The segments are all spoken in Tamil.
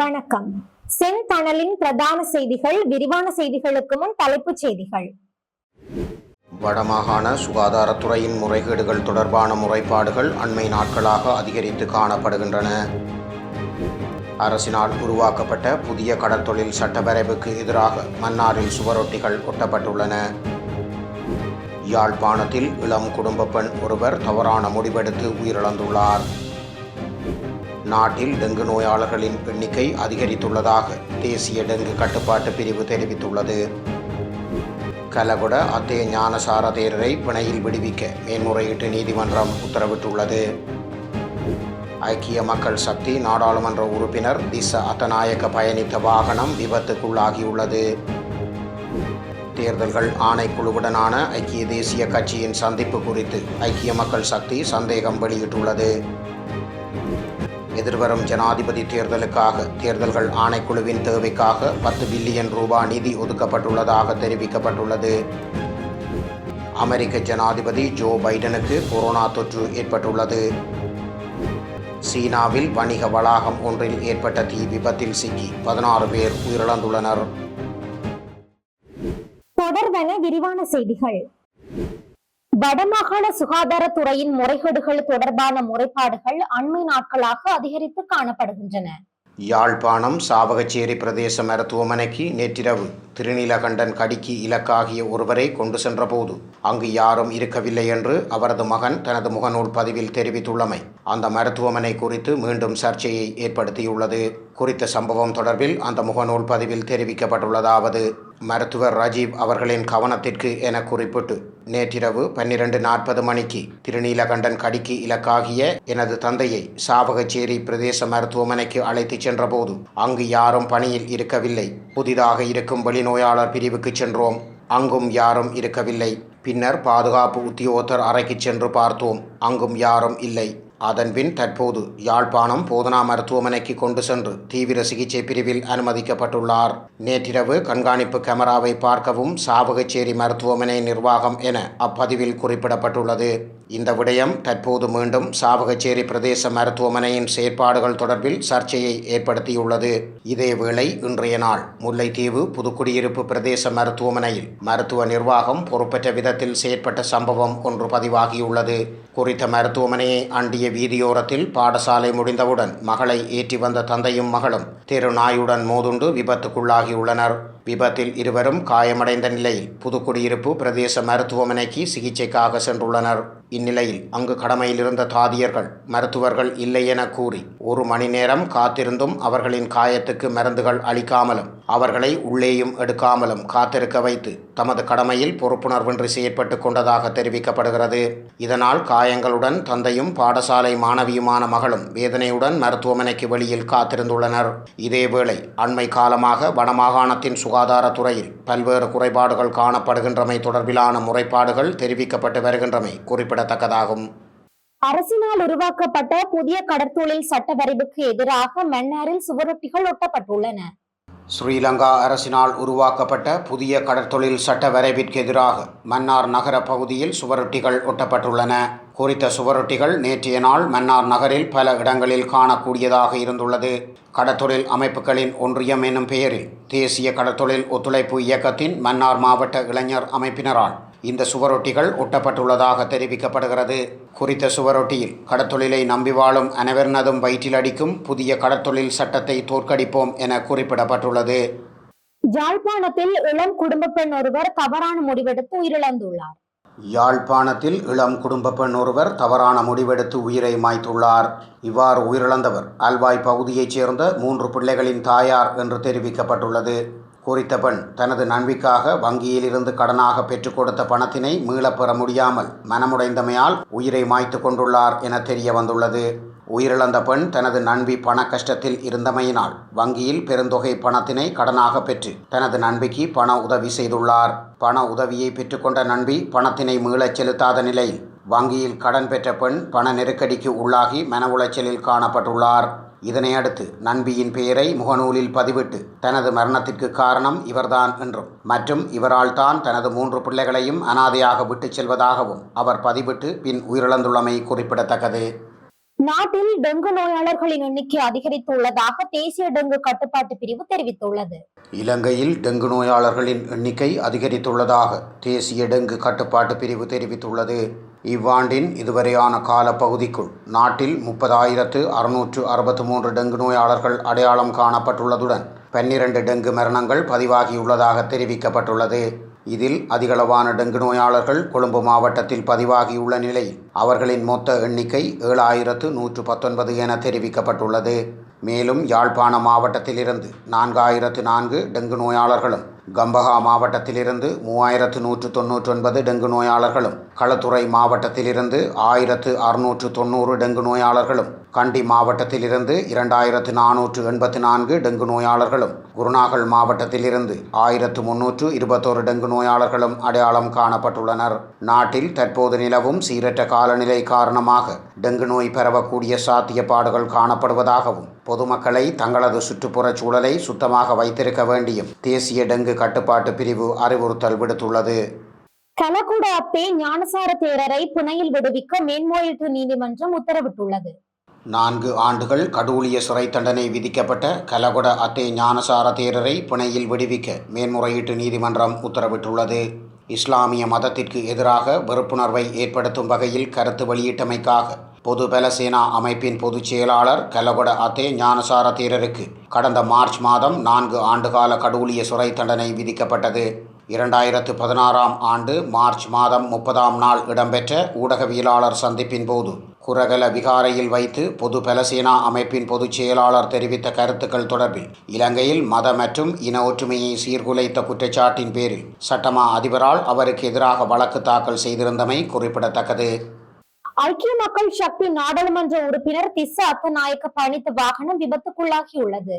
வணக்கம். செந்தணலின் பிரதான செய்திகள் விரிவான செய்திகளுக்கு முன் தலைப்புச் செய்திகள். வடமாகாண சுகாதாரத்துறையின் முறைகேடுகள் தொடர்பான முறைப்பாடுகள் அண்மை நாட்களாக அதிகரித்து காணப்படுகின்றன. அரசினால் உருவாக்கப்பட்ட புதிய கடற்தொழில் சட்டவரைவுக்கு எதிராக மன்னாரில் சுவரொட்டிகள் ஒட்டப்பட்டுள்ளன யாழ்ப்பாணத்தில் இளம் குடும்ப பெண் ஒருவர் தவறான முடிவெடுத்து உயிரிழந்துள்ளார். நாட்டில் டெங்கு நோயாளர்களின் எண்ணிக்கை அதிகரித்துள்ளதாக தேசிய டெங்கு கட்டுப்பாட்டு பிரிவு தெரிவித்துள்ளது. கலகுட அத்தே ஞானசார தேரரை பிணையில் விடுவிக்க மேன்முறையீட்டு நீதிமன்றம் உத்தரவிட்டுள்ளது. ஐக்கிய மக்கள் சக்தி நாடாளுமன்ற உறுப்பினர் திச அத்தநாயக்க பயணித்த வாகனம் விபத்துக்குள்ளாகியுள்ளது. தேர்தல்கள் ஆணைக்குழுவுடனான ஐக்கிய தேசிய கட்சியின் சந்திப்பு குறித்து ஐக்கிய மக்கள் சக்தி சந்தேகம் வெளியிட்டுள்ளது. எதிர்வரும் ஜனாதிபதி தேர்தலுக்காக தேர்தல்கள் ஆணைக்குழுவின் தேவைக்காக பத்து பில்லியன் ரூபாய் நிதி ஒதுக்கப்பட்டுள்ளதாக தெரிவிக்கப்பட்டுள்ளது. அமெரிக்க ஜனாதிபதி ஜோ பைடனுக்கு கொரோனா தொற்று ஏற்பட்டுள்ளது. சீனாவில் வணிக வளாகம் ஒன்றில் ஏற்பட்ட தீ விபத்தில் சிக்கி பதினாறு பேர் உயிரிழந்துள்ளனர். தொடர்வன விரிவான செய்திகள். வடமாகாண சுகாதாரத்துறையின் முறைகேடுகள் தொடர்பான முறைப்பாடுகள் அண்மை நாட்களாக அதிகரித்து காணப்படுகின்றன. யாழ்ப்பாணம் சாவகச்சேரி பிரதேச மருத்துவமனைக்கு நேற்றிரவு திருநீலகண்டன் கடிக்கு இலக்காகிய ஒருவரை கொண்டு சென்றபோது அங்கு யாரும் இருக்கவில்லை என்று அவரது மகன் தனது முகநூல் பதிவில் தெரிவித்துள்ளமை. அந்த மருத்துவமனை குறித்து மீண்டும் சர்ச்சையை ஏற்படுத்தியுள்ளது. குறித்த சம்பவம் தொடர்பில் அந்த முகநூல் பதிவில் தெரிவிக்கப்பட்டுள்ளதாவது மருத்துவர் ராஜீவ் அவர்களின் கவனத்திற்கு என குறிப்பிட்டு நேற்றிரவு பன்னிரண்டு நாற்பது மணிக்கு திருநீலகண்டன் கடிக்கு இலக்காகிய எனது தந்தையை சாவகச்சேரி பிரதேச மருத்துவமனைக்கு அழைத்துச் சென்றபோது அங்கு யாரும் பணியில் இருக்கவில்லை. புதிதாக இருக்கும் வெளிநோயாளர் பிரிவுக்கு சென்றோம். அங்கும் யாரும் இருக்கவில்லை. பின்னர் பாதுகாப்பு உத்தியோகத்தர் அறைக்கு சென்று பார்த்தோம். அங்கும் யாரும் இல்லை. அதன்பின் தற்போது யாழ்ப்பாணம் போதனா மருத்துவமனைக்கு கொண்டு சென்று தீவிர சிகிச்சை பிரிவில் அனுமதிக்கப்பட்டுள்ளார். நேற்றிரவு கண்காணிப்பு கேமராவை பார்க்கவும் சாவகச்சேரி மருத்துவமனை நிர்வாகம் என அப்பதிவில் குறிப்பிடப்பட்டுள்ளது. இந்த விடயம் தற்போது மீண்டும் சாவகச்சேரி பிரதேச மருத்துவமனையின் செயற்பாடுகள் தொடர்பில் சர்ச்சையை ஏற்படுத்தியுள்ளது. இதேவேளை இன்றைய நாள் முல்லைத்தீவு புதுக்குடியிருப்பு பிரதேச மருத்துவமனையில் மருத்துவ நிர்வாகம் பொறுப்பற்ற விதத்தில் செயற்பட்ட சம்பவம் ஒன்று பதிவாகியுள்ளது. குறித்த மருத்துவமனையை அண்டிய வீதியோரத்தில் பாடசாலை முடிந்தவுடன் மகளை ஏற்றி வந்த தந்தையும் மகளும் தெரு நாயுடன் மோதுண்டு விபத்துக்குள்ளாகியுள்ளனர். விபத்தில் இருவரும் காயமடைந்த நிலையில் புதுக்குடியிருப்பு பிரதேச மருத்துவமனைக்கு சிகிச்சைக்காக சென்றுள்ளனர். இந்நிலையில் அங்கு கடமையில் இருந்த தாதியர்கள் மருத்துவர்கள் இல்லை என கூறி ஒரு மணி நேரம் காத்திருந்தும் அவர்களின் காயத்துக்கு மருந்துகள் அளிக்காமலும் அவர்களை உள்ளேயும் எடுக்காமலும் காத்திருக்க வைத்து தமது கடமையில் பொறுப்புணர்வின்றி செயற்பட்டு கொண்டதாக தெரிவிக்கப்படுகிறது. இதனால் காயங்களுடன் தந்தையும் பாடசாலை மாணவியுமான மகளும் வேதனையுடன் மருத்துவமனைக்கு வெளியில் காத்திருந்துள்ளனர். இதேவேளை அண்மை காலமாக வடமாகாணத்தின் சுகாதாரத்துறையில் பல்வேறு குறைபாடுகள் காணப்படுகின்றமை தொடர்பிலான முறைப்பாடுகள் தெரிவிக்கப்பட்டு வருகின்றமை குறிப்பிடத்தக்கதாகும். அரசினால் உருவாக்கப்பட்ட புதிய கடற்தொழில் சட்டவரைவுக்கு எதிராக மன்னாரில் சுவரொட்டிகள் ஒட்டப்பட்டுள்ளன. ஸ்ரீலங்கா அரசினால் உருவாக்கப்பட்ட புதிய கடற்தொழில் சட்ட வரைவிற்கு எதிராக மன்னார் நகர பகுதியில் சுவரொட்டிகள் ஒட்டப்பட்டுள்ளன. குறித்த சுவரொட்டிகள் நேற்றைய நாள் மன்னார் நகரில் பல இடங்களில் காணக்கூடியதாக இருந்துள்ளது. கடற்தொழில் அமைப்புகளின் ஒன்றியம் என்னும் பெயரில் தேசிய கடற்தொழில் ஒத்துழைப்பு இயக்கத்தின் மன்னார் மாவட்ட இளைஞர் அமைப்பினரால் இந்த சுவரொட்டிகள் ஒட்டப்பட்டுள்ளதாக தெரிவிக்கப்படுகிறது. குறித்த சுவரொட்டியில் கடற்தொழிலை நம்பி வாழும் அனைவரினதும் வயிற்றில் அடிக்கும் புதிய கடற்தொழில் சட்டத்தை தோற்கடிப்போம் என குறிப்பிடப்பட்டுள்ளது. யாழ்ப்பாணத்தில் இளம் குடும்ப பெண் ஒருவர் தவறான முடிவெடுத்து உயிரிழந்துள்ளார். யாழ்ப்பாணத்தில் இளம் குடும்ப பெண் ஒருவர் தவறான முடிவெடுத்து உயிரை மாய்த்துள்ளார். இவ்வாறு உயிரிழந்தவர் அல்வாய் பகுதியைச் சேர்ந்த மூன்று பிள்ளைகளின் தாயார் என்று தெரிவிக்கப்பட்டுள்ளது. குறித்த பெண் தனது நன்மைக்காக வங்கியில் இருந்து கடனாக பெற்றுக் கொடுத்த பணத்தினை மீளப் பெற முடியாமல் மனமுடைந்தமையால் உயிரை மாய்த்து கொண்டுள்ளார் என தெரிய வந்துள்ளது. உயிரிழந்த பெண் தனது நண்பி பண கஷ்டத்தில் இருந்தமையினால் வங்கியில் பெருந்தொகை பணத்தினை கடனாக பெற்று தனது நண்பிக்கு பண உதவி செய்துள்ளார். பண உதவியை பெற்றுக்கொண்ட நண்பி பணத்தினை மீளச் செலுத்தாத நிலையில் வங்கியில் கடன் பெற்ற பெண் பண நெருக்கடிக்கு உள்ளாகி மன உளைச்சலில் காணப்பட்டுள்ளார். இதனையடுத்து நண்பியின் பெயரை முகநூலில் பதிவிட்டு தனது மரணத்திற்கு காரணம் இவர்தான் என்றும் மற்றும் இவரால் தான் தனது மூன்று பிள்ளைகளையும் அனாதையாக விட்டுச் செல்வதாகவும் அவர் பதிவிட்டு பின் உயிரிழந்துள்ளமை குறிப்பிடத்தக்கது. நாட்டில் டெங்கு நோயாளர்களின் எண்ணிக்கை அதிகரித்துள்ளதாக தேசிய டெங்கு கட்டுப்பாட்டு பிரிவு தெரிவித்துள்ளது. இலங்கையில் டெங்கு நோயாளர்களின் எண்ணிக்கை அதிகரித்துள்ளதாக தேசிய டெங்கு கட்டுப்பாட்டு பிரிவு தெரிவித்துள்ளது. இவ்வாண்டின் இதுவரையான காலப்பகுதிக்குள் நாட்டில் முப்பதாயிரத்து அறுநூற்று அறுபத்து மூன்று டெங்கு நோயாளர்கள் அடையாளம் காணப்பட்டுள்ளதுடன் பன்னிரண்டு டெங்கு மரணங்கள் பதிவாகியுள்ளதாக தெரிவிக்கப்பட்டுள்ளது. இதில் அதிகளவான டெங்கு நோயாளர்கள் கொழும்பு மாவட்டத்தில் பதிவாகியுள்ள நிலையில் அவர்களின் மொத்த எண்ணிக்கை ஏழாயிரத்து நூற்று பத்தொன்பது என தெரிவிக்கப்பட்டுள்ளது. மேலும் யாழ்ப்பாண மாவட்டத்திலிருந்து நான்காயிரத்து நான்கு டெங்கு நோயாளர்களும் கம்பஹா மாவட்டத்திலிருந்து மூவாயிரத்து நூற்று தொன்னூற்றொன்பது டெங்கு நோயாளர்களும் களத்துறை மாவட்டத்திலிருந்து ஆயிரத்து அறுநூற்று தொண்ணூறு டெங்கு நோயாளர்களும் கண்டி மாவட்டத்திலிருந்து இரண்டாயிரத்து நானூற்று எண்பத்து நான்கு டெங்கு நோயாளர்களும் குருநாகல் மாவட்டத்திலிருந்து ஆயிரத்து முன்னூற்று இருபத்தோரு டெங்கு நோயாளர்களும் அடையாளம் காணப்பட்டுள்ளனர். நாட்டில் தற்போது நிலவும் சீரற்ற காலநிலை காரணமாக டெங்கு நோய் பரவக்கூடிய சாத்தியப்பாடுகள் காணப்படுவதாகவும் பொதுமக்களை தங்களது சுற்றுப்புறச் சூழலை சுத்தமாக வைத்திருக்க வேண்டியும் தேசிய டெங்கு கட்டுப்பாட்டு பிரிவு அறிவுறுத்தல் விடுத்துள்ளது. கலகுட அப்பே ஞானசார தேரரை புனையில் விடுவிக்க மேன்முறையீட்டு நீதிமன்றம் உத்தரவிட்டுள்ளது. நான்கு ஆண்டுகள் கடூழிய சிறை தண்டனை விதிக்கப்பட்ட கலகொட அத்தே ஞானசார தேரரை பிணையில் விடுவிக்க மேன்முறையீட்டு நீதிமன்றம் உத்தரவிட்டுள்ளது. இஸ்லாமிய மதத்திற்கு எதிராக வெறுப்புணர்வை ஏற்படுத்தும் வகையில் கருத்து வெளியிட்டமைக்காக பொது பலசேனா அமைப்பின் பொதுச் செயலாளர் கலகொட அத்தே ஞானசார தேரருக்கு கடந்த மார்ச் மாதம் நான்கு ஆண்டுகால கடூழிய சிறை தண்டனை விதிக்கப்பட்டது. இரண்டாயிரத்து பதினாறாம் ஆண்டு மார்ச் மாதம் முப்பதாம் நாள் இடம்பெற்ற ஊடகவியலாளர் சந்திப்பின் போது குரகல விகாரையில் வைத்து பொது பலசேனா அமைப்பின் பொதுச் செயலாளர் தெரிவித்த கருத்துக்கள் தொடர்பில் இலங்கையில் மத மற்றும் இன ஒற்றுமையை சீர்குலைத்த குற்றச்சாட்டின் பேரில் சட்டமா அதிபரால் அவருக்கு எதிராக வழக்கு தாக்கல் செய்திருந்தமை குறிப்பிடத்தக்கது. ஐக்கிய மக்கள் சக்தி நாடாளுமன்ற உறுப்பினர் திஸ்ஸ அத்தநாயக்க பயணித்த வாகனம் விபத்துக்குள்ளாகியுள்ளது.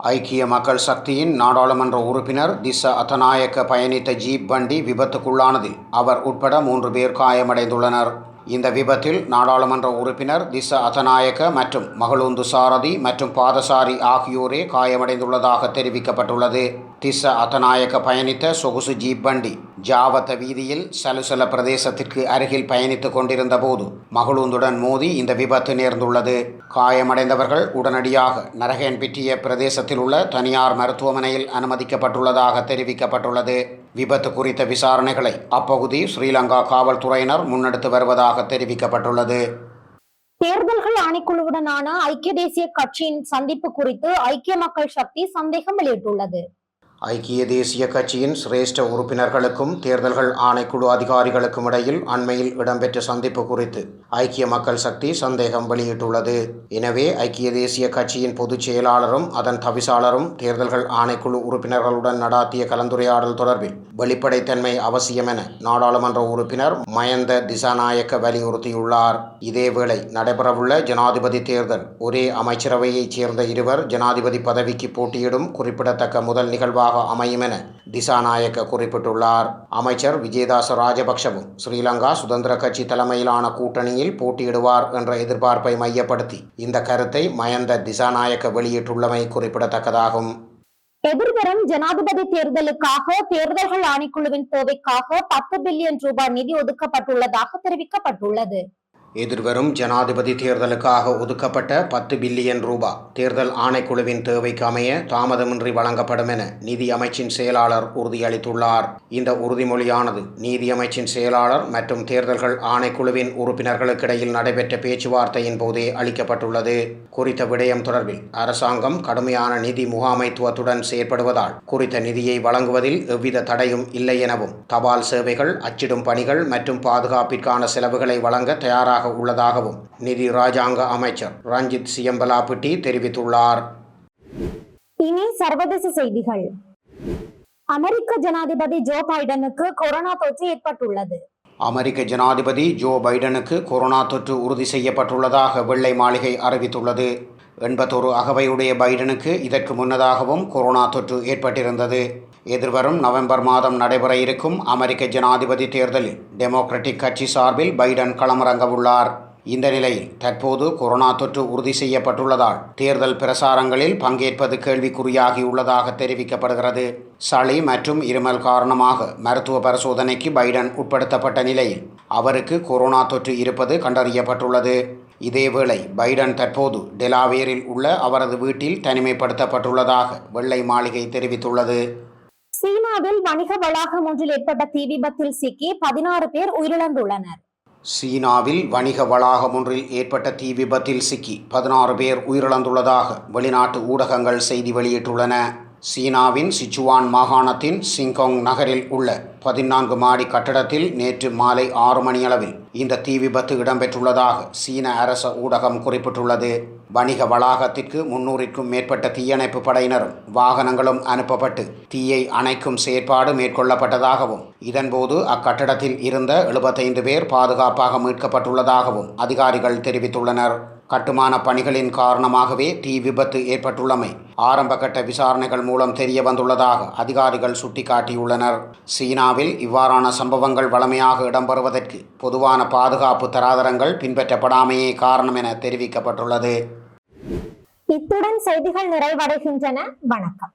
ஐக்கிய மக்கள் சக்தியின் நாடாளுமன்ற உறுப்பினர் திச அத்தநாயக்க பயணித்த ஜீப் வண்டி விபத்துக்குள்ளானதில் அவர் உட்பட மூன்று பேர் காயமடைந்துள்ளனர். இந்த விபத்தில் நாடாளுமன்ற உறுப்பினர் திச அத்தநாயக்க மற்றும் மகளூந்து சாரதி மற்றும் பாதசாரி ஆகியோரே காயமடைந்துள்ளதாக தெரிவிக்கப்பட்டுள்ளது. திச அத்தநாயக்க பயணித்த சொகுசு ஜீப் வண்டி ஜாவத்த வீதியில் சலுசல பிரதேசத்திற்கு அருகில் பயணித்துக் கொண்டிருந்த போது மகளூந்துடன் மோதி இந்த விபத்து நேர்ந்துள்ளது. காயமடைந்தவர்கள் உடனடியாக நரகன்பெற்றிய பிரதேசத்தில் உள்ள தனியார் மருத்துவமனையில் அனுமதிக்கப்பட்டுள்ளதாக தெரிவிக்கப்பட்டுள்ளது. விபத்து குறித்த விசாரணைகளை அப்பகுதி ஸ்ரீலங்கா காவல்துறையினர் முன்னெடுத்து வருவதாக தெரிவிக்கப்பட்டுள்ளது. தேர்தல்கள் ஆணைக்குழுவுடனான ஐக்கிய தேசிய கட்சியின் சந்திப்பு குறித்து ஐக்கிய மக்கள் சக்தி சந்தேகம் வெளியிட்டுள்ளது. ஐக்கிய தேசிய கட்சியின் சிரேஷ்ட உறுப்பினர்களுக்கும் தேர்தல்கள் ஆணைக்குழு அதிகாரிகளுக்கும் இடையில் அண்மையில் இடம்பெற்ற சந்திப்பு குறித்து ஐக்கிய மக்கள் சக்தி சந்தேகம் வெளியிட்டுள்ளது. எனவே ஐக்கிய தேசிய கட்சியின் பொதுச் செயலாளரும் அதன் தவிசாளரும் தேர்தல்கள் ஆணைக்குழு உறுப்பினர்களுடன் நடாத்திய கலந்துரையாடல் தொடர்பில் வெளிப்படைத்தன்மை அவசியம் என நாடாளுமன்ற உறுப்பினர் மயந்த திசாநாயக்க வலியுறுத்தியுள்ளார். இதேவேளை நடைபெறவுள்ள ஜனாதிபதி தேர்தல் ஒரே அமைச்சரவையைச் சேர்ந்த இருவர் ஜனாதிபதி பதவிக்கு போட்டியிடும் குறிப்பிடத்தக்க முதல் நிகழ்வாக அமையும் என திசாநாயக்க குறிப்பிட்டுள்ளார். அமைச்சர் விஜயதாச ராஜபக்ஷவும் ஸ்ரீலங்கா சுதந்திர கட்சி தலைமையிலான கூட்டணியில் போட்டியிடுவார் என்ற எதிர்பார்ப்பை மையப்படுத்தி இந்த கருத்தை மயந்த திசாநாயக்க வெளியிட்டுள்ளமை குறிப்பிடத்தக்கதாகும். எதிர்வரும் ஜனாதிபதி தேர்தலுக்காக தேர்தல்கள் ஆணைக்குழுவின் தேவைக்காக பத்து பில்லியன் ரூபாய் நிதி ஒதுக்கப்பட்டுள்ளதாக தெரிவிக்கப்பட்டுள்ளது. எதிர்வரும் ஜனாதிபதி தேர்தலுக்காக ஒதுக்கப்பட்ட பத்து பில்லியன் ரூபா. தேர்தல் ஆணைக்குழுவின் தேவைக்கு அமைய தாமதமின்றி வழங்கப்படும் என நிதி அமைச்சின் செயலாளர் உறுதியளித்துள்ளார். இந்த உறுதிமொழியானது நீதியமைச்சின் செயலாளர் மற்றும் தேர்தல்கள் ஆணைக்குழுவின் உறுப்பினர்களுக்கிடையில் நடைபெற்ற பேச்சுவார்த்தையின் போதே அளிக்கப்பட்டுள்ளது. குறித்த விடயம் தொடர்பில் அரசாங்கம் கடுமையான நிதி முகாமைத்துவத்துடன் செயற்படுவதால் குறித்த நிதியை வழங்குவதில் எவ்வித தடையும் இல்லை எனவும் தபால் சேவைகள் அச்சிடும் பணிகள் மற்றும் பாதுகாப்பிற்கான செலவுகளை வழங்க தயாராக தயாராக உள்ளதாகவும் நிதி ராஜாங்க அமைச்சர் ரஞ்சித் சியம்பலாபிட்டி தெரிவித்துள்ளார். இனி சர்வதேச செய்திகள். அமெரிக்க ஜனாதிபதி ஜோ பைடனுக்கு கொரோனா தொற்று ஏற்பட்டுள்ளது. அமெரிக்க ஜனாதிபதி ஜோ பைடனுக்கு கொரோனா தொற்று உறுதி செய்யப்பட்டுள்ளதாக வெள்ளை மாளிகை அறிவித்துள்ளது. எண்பத்தொரு அகவையுடைய பைடனுக்கு இதற்கு முன்னதாகவும் கொரோனா தொற்று ஏற்பட்டிருந்தது. எதிர்வரும் நவம்பர் மாதம் நடைபெற இருக்கும் அமெரிக்க ஜனாதிபதி தேர்தலில் டெமோக்ராட்டிக் கட்சி சார்பில் பைடன் களமிறங்க உள்ளார். இந்த நிலையில் தற்போது கொரோனா தொற்று உறுதி செய்யப்பட்டுள்ளதால் தேர்தல் பிரசாரங்களில் பங்கேற்பது கேள்விக்குறியாகியுள்ளதாக தெரிவிக்கப்படுகிறது. சளி மற்றும் இருமல் காரணமாக மருத்துவ பரிசோதனைக்கு பைடன் உட்படுத்தப்பட்ட நிலையில் அவருக்கு கொரோனா தொற்று இருப்பது கண்டறியப்பட்டுள்ளது. இதேவேளை பைடன் தற்போது டெலாவேரில் உள்ள அவரது வீட்டில் தனிமைப்படுத்தப்பட்டுள்ளதாக வெள்ளை மாளிகை தெரிவித்துள்ளது. சீனாவில் வணிக வளாகம் ஒன்றில் ஏற்பட்ட தீ விபத்தில் சிக்கி பதினாறு பேர் உயிரிழந்துள்ளனர். சீனாவில் வணிக வளாகம் ஒன்றில் ஏற்பட்ட தீ விபத்தில் சிக்கி பதினாறு பேர் உயிரிழந்துள்ளதாக வெளிநாட்டு ஊடகங்கள் செய்தி வெளியிட்டுள்ளன. சீனாவின் சிச்சுவான் மாகாணத்தின் சிங்கோங் நகரில் உள்ள பதினான்கு மாடி கட்டடத்தில் நேற்று மாலை ஆறு மணியளவில் இந்த தீ விபத்து இடம்பெற்றுள்ளதாக சீன அரச ஊடகம் குறிப்பிட்டுள்ளது. வணிக வளாகத்திற்கு முன்னூறிற்கும் மேற்பட்ட தீயணைப்பு படையினரும் வாகனங்களும் அனுப்பப்பட்டு தீயை அணைக்கும் செயற்பாடு மேற்கொள்ளப்பட்டதாகவும் இதன்போது அக்கட்டடத்தில் இருந்த எழுபத்தைந்து பேர் பாதுகாப்பாக மீட்கப்பட்டுள்ளதாகவும் அதிகாரிகள் தெரிவித்துள்ளனர். கட்டுமான பணிகளின் காரணமாகவே தீ விபத்து ஏற்பட்டுள்ளமை. ஆரம்பகட்ட விசாரணைகள் மூலம் தெரிய வந்துள்ளதாக அதிகாரிகள் சுட்டிக்காட்டியுள்ளனர். சீனாவில் இவ்வாறான சம்பவங்கள் வளமையாக இடம்பெறுவதற்கு பொதுவான பாதுகாப்பு தராதரங்கள் பின்பற்றப்படாமையே காரணம் என தெரிவிக்கப்பட்டுள்ளது. இத்துடன் செய்திகள் நிறைவடைகின்றன. வணக்கம்.